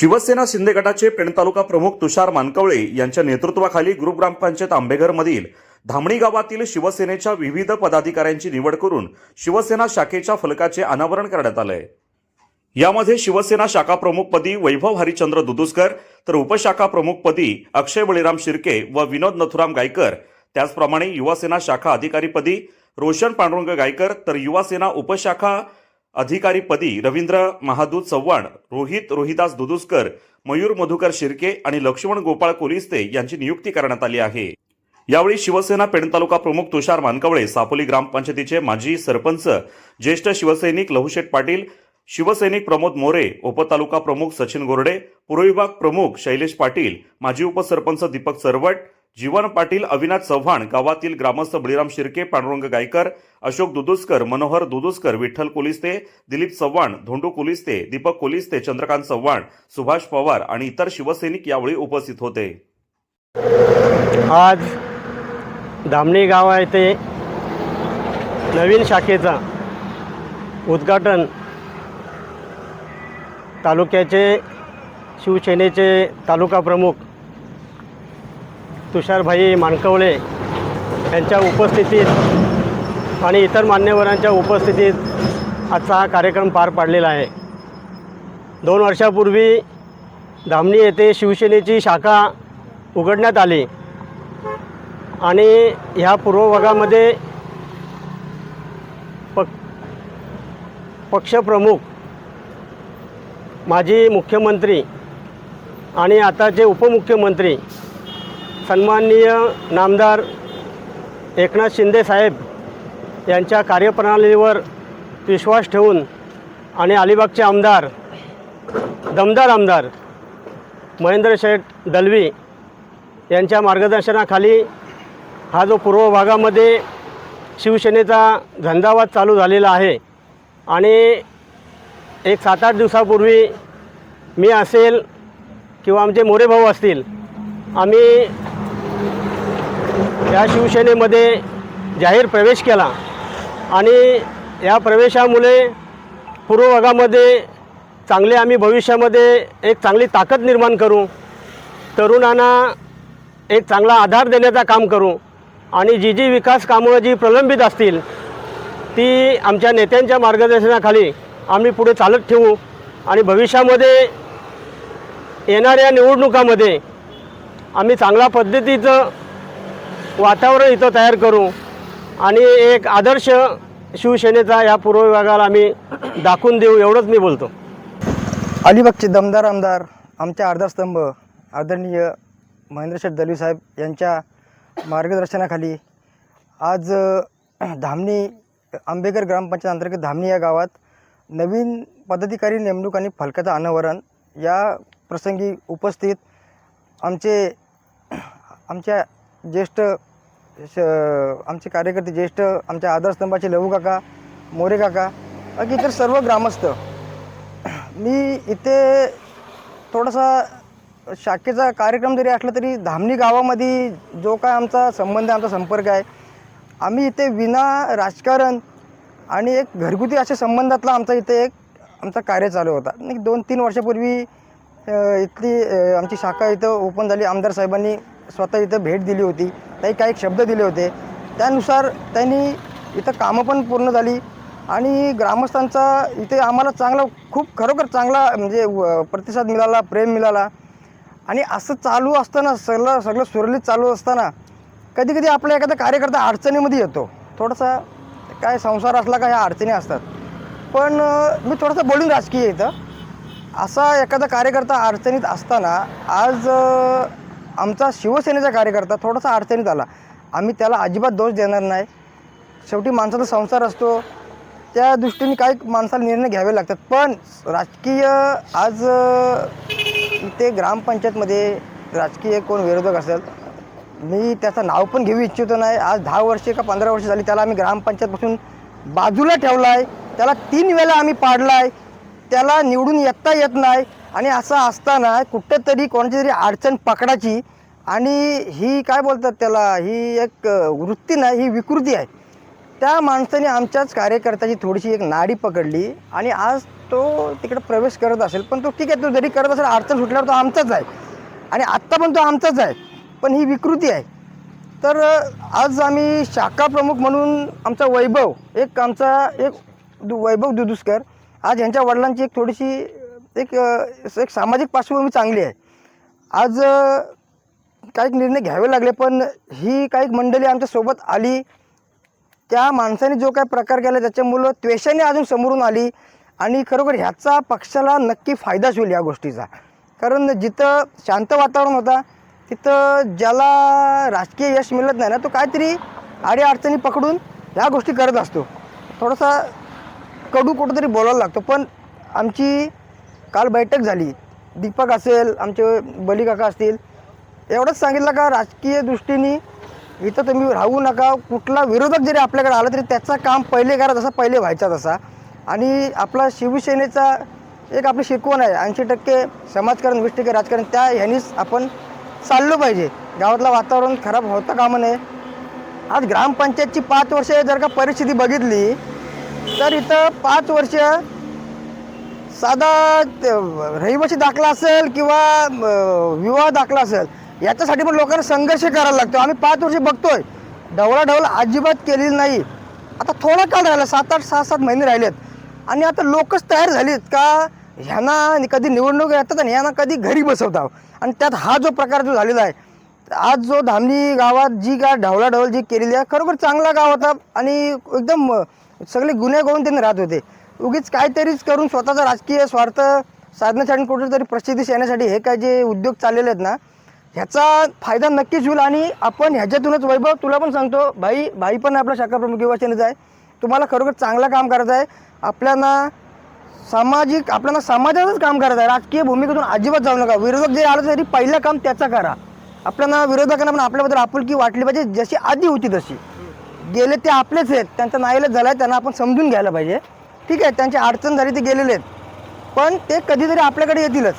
शिवसेना शिंदे गटाचे पेण तालुका प्रमुख तुषार मानकवळे यांच्या नेतृत्वाखाली ग्रुप ग्रामपंचायत आंबेघरमधील धामणी गावातील शिवसेनेच्या विविध पदाधिकाऱ्यांची निवड करून शिवसेना शाखेच्या फलकाचे अनावरण करण्यात आलंय. यामध्ये शिवसेना शाखा प्रमुखपदी वैभव हरिचंद्र दुदुसकर तर उपशाखा प्रमुखपदी अक्षय बळीराम शिर्के व विनोद नथुराम गायकर. त्याचप्रमाणे युवासेना शाखा अधिकारीपदी रोशन पांडुरंग गायकर तर युवासेना उपशाखा अधिकारीपदी रवींद्र महादूत चव्हाण रोहित रोहिदास दुदुसकर मयूर मधुकर शिर्के आणि लक्ष्मण गोपाळ कोलिस्ते यांची नियुक्ती करण्यात आली आहे. यावेळी शिवसेना पेण तालुका प्रमुख तुषार मानकवळे सापोली ग्रामपंचायतीचे माजी सरपंच ज्येष्ठ शिवसैनिक लहुशेठ पाटील शिवसैनिक प्रमोद मोरे उपतालुका प्रमुख सचिन गोरडे पूर्वविभाग प्रमुख शैलेश पाटील माजी उपसरपंच दीपक सरवट जीवन पाटील अविनाश चव्हाण गावातील ग्रामस्थ बळीराम शिर्के पांडुरंग गायकर अशोक दुदुस्कर मनोहर दुदुस्कर विठ्ठल कोलिस्ते दिलीप चव्हाण धोंडू कोलिस्ते दीपक कोलिस्ते चंद्रकांत चव्हाण सुभाष पवार आणि इतर शिवसैनिक यावेळी उपस्थित होते. आज धामणी गावा येथे नवीन शाखेचा उद्घाटन तालुक्याचे शिवसेनेचे तालुका प्रमुख तुषारभाई मानकवळे यांच्या उपस्थितीत आणि इतर मान्यवरांच्या उपस्थितीत आजचा हा कार्यक्रम पार पाडलेला आहे. दोन वर्षापूर्वी धामणी येथे शिवसेनेची शाखा उघडण्यात आली आणि ह्या पूर्व भागामध्ये पक पक्षप्रमुख माजी मुख्यमंत्री आणि आताचे उपमुख्यमंत्री सन्माननीय नामदार एकनाथ शिंदे साहेब यांच्या कार्यप्रणालीवर विश्वास ठेवून आणि अलिबागचे आमदार दमदार आमदार महेंद्र शेठ दलवी यांच्या मार्गदर्शनाखाली हा जो पूर्व भागामध्ये शिवसेनेचा झंझावात चालू झालेला आहे आणि एक सात आठ दिवसापूर्वी मी असेल किंवा आमचे मोरे भाऊ असतील आम्ही या शिवसेनेमध्ये जाहीर प्रवेश केला आणि या प्रवेशामुळे पूर्व भागामध्ये चांगले आम्ही भविष्यामध्ये एक चांगली ताकद निर्माण करू तरुणांना एक चांगला आधार देण्याचं काम करू आणि जी जी विकास कामं जी प्रलंबित असतील ती आमच्या नेत्यांच्या मार्गदर्शनाखाली आम्ही पुढे चालत ठेवू आणि भविष्यामध्ये येणाऱ्या निवडणुकामध्ये आम्ही चांगल्या पद्धतीचं वातावरण इथं तयार करू. आणि एक आदर्श शिवसेनेचा या पूर्व विभागाला आम्ही दाखवून देऊ एवढंच मी बोलतो. अलिबागचे दमदार आमदार आमच्या आधारस्तंभ आदरणीय महेंद्रशेठ दलवी साहेब यांच्या मार्गदर्शनाखाली आज धामणी आंबेकर ग्रामपंचायत अंतर्गत धामणी या गावात नवीन पदाधिकारी नेमणूक आणि फलकाचं अनावरण या प्रसंगी उपस्थित आमचे आमच्या ज्येष्ठ श आमचे कार्यकर्ते ज्येष्ठ आमच्या आधारस्तंभाचे लहू काका मोरे काका बाकी इतर सर्व ग्रामस्थ. मी इथे थोडासा शाखेचा कार्यक्रम जरी असला तरी धामणी गावामध्ये जो काय आमचा संबंध आहे आमचा संपर्क आहे आम्ही इथे विना राजकारण आणि एक घरगुती अशा संबंधातला आमचा इथे एक आमचा कार्य चालू होता. आणि दोन तीन वर्षापूर्वी इथली आमची शाखा इथं ओपन झाली. आमदार साहेबांनी स्वतः इथं भेट दिली होती. काही काही शब्द दिले होते. त्यानुसार त्यांनी इथं कामं पण पूर्ण झाली आणि ग्रामस्थांचा इथे आम्हाला चांगला खूप खरोखर चांगला म्हणजे व- प्रतिसाद मिळाला प्रेम मिळाला. आणि असं चालू असताना सगळं सगळं सुरळीत चालू असताना कधी कधी आपला एखादा कार्यकर्ता अडचणीमध्ये येतो. थोडासा काय संसार असला का ह्या अडचणी असतात. पण मी थोडंसं बोलून राजकीय इथं. असा एखादा कार्यकर्ता अडचणीत असताना आज आमचा शिवसेनेचा कार्यकर्ता थोडासा अडचणीत आला. आम्ही त्याला अजिबात दोष देणार नाही. शेवटी माणसाचा संसार असतो. त्या दृष्टीने काही माणसाला निर्णय घ्यावे लागतात. पण राजकीय आज ते इथे ग्रामपंचायतमध्ये राजकीय कोण विरोधक असेल मी त्याचं नाव पण घेऊ इच्छितो नाही. आज दहा वर्षे का पंधरा वर्ष झाली त्याला आम्ही ग्रामपंचायतपासून बाजूला ठेवला आहे त्याला तीन वेळा आम्ही पाडला आहे त्याला निवडून येता येत नाही. आणि असं असताना कुठेतरी कोणाची तरी अडचण पकडायची. आणि ही काय बोलतात त्याला ही एक वृत्ती नाही ही विकृती आहे. त्या माणसाने आमच्याच कार्यकर्त्याची थोडीशी एक नाडी पकडली. आणि आज तो तिकडे प्रवेश करत असेल पण तो ठीक आहे तो जरी करत असेल अडचण सुटल्यावर तो आमचाच आहे. आणि आत्ता पण तो आमचाच आहे. पण ही विकृती आहे. तर आज आम्ही शाखा प्रमुख म्हणून आमचा वैभव एक आमचा एक दु वैभव दुदुस्कर आज यांच्या वडिलांची एक थोडीशी एक एक सामाजिक पार्श्वभूमी चांगली आहे. आज काही निर्णय घ्यावे लागले पण ही काही मंडळी आमच्यासोबत आली. त्या माणसाने जो काही प्रकार केला त्याच्यामुळं त्वेषाने अजून समोरून आली. आणि खरोखर ह्याचा पक्षाला नक्की फायदाच होईल या गोष्टीचा. कारण जिथं शांत वातावरण होता तिथं ज्याला राजकीय यश मिळत नाही ना तो काहीतरी आडी अडचणी पकडून ह्या गोष्टी करत असतो. थोडासा कडू कुठंतरी बोलायला लागतो. पण आमची काल बैठक झाली. दीपक असेल आमचे बली काका असतील. एवढंच सांगितलं का राजकीय दृष्टीने इथं तुम्ही राहू नका. कुठला विरोधक जरी आपल्याकडे आला तरी त्याचं काम पहिले करा जसा पहिले व्हायचा तसा. आणि आपला शिवसेनेचा एक आपली शिकवण आहे. ऐंशी टक्के समाजकारण वीस टक्के राजकारण त्या ह्यानीच आपण चाललो पाहिजे. गावातलं वातावरण खराब होता कामा नये. आज ग्रामपंचायतची पाच वर्ष जर का परिस्थिती बघितली तर इथं पाच वर्ष साधा रहिवासी दाखला असेल किंवा विवाह दाखला असेल याच्यासाठी पण लोकांना संघर्ष करायला लागतो. आम्ही पाच वर्ष बघतोय. ढवळाढवळ अजिबात केलेली नाही. आता थोडा काळ राहिला सात आठ सहा सात महिने राहिलेत. आणि आता लोकच तयार झालीत का ह्यांना कधी निवडणूक येतात आणि ह्यांना कधी घरी बसवतात. आणि त्यात हा जो प्रकार जो झालेला आहे आज जो धामणी गावात जी काय ढवळाढवळ जी केलेली आहे खरोखर चांगला गाव होता. आणि एकदम सगळे गुन्हे करून त्यांनी राहत होते. उगीच काहीतरीच करून स्वतःचा राजकीय स्वार्थ साधण्यासाठी कुठेतरी प्रसिद्धीस येण्यासाठी हे काय जे उद्योग चाललेले आहेत ना ह्याचा फायदा नक्कीच होईल आणि आपण ह्याच्यातूनच वैभव तुला पण सांगतो भाई भाई पण आपला शाखाप्रमुख युवासेनेचा आहे. तुम्हाला खरोखर चांगलं काम करायचं आहे. आपल्याला सामाजिक आपल्याला समाजाचंच काम करायचं आहे. राजकीय भूमिकेतून अजिबात जाऊ नका. विरोधक जरी आलं तरी पहिलं काम त्याचं करा. आपल्याला विरोधकांना पण आपल्याबद्दल आपुलकी वाटली पाहिजे. जशी आधी होती तशी. गेले ते आपलेच आहेत. त्यांचा नाईलाज झाला आहे त्यांना आपण समजून घ्यायला पाहिजे. ठीक आहे त्यांची अडचण झाली ते गेलेले आहेत. पण ते कधीतरी आपल्याकडे येतीलच.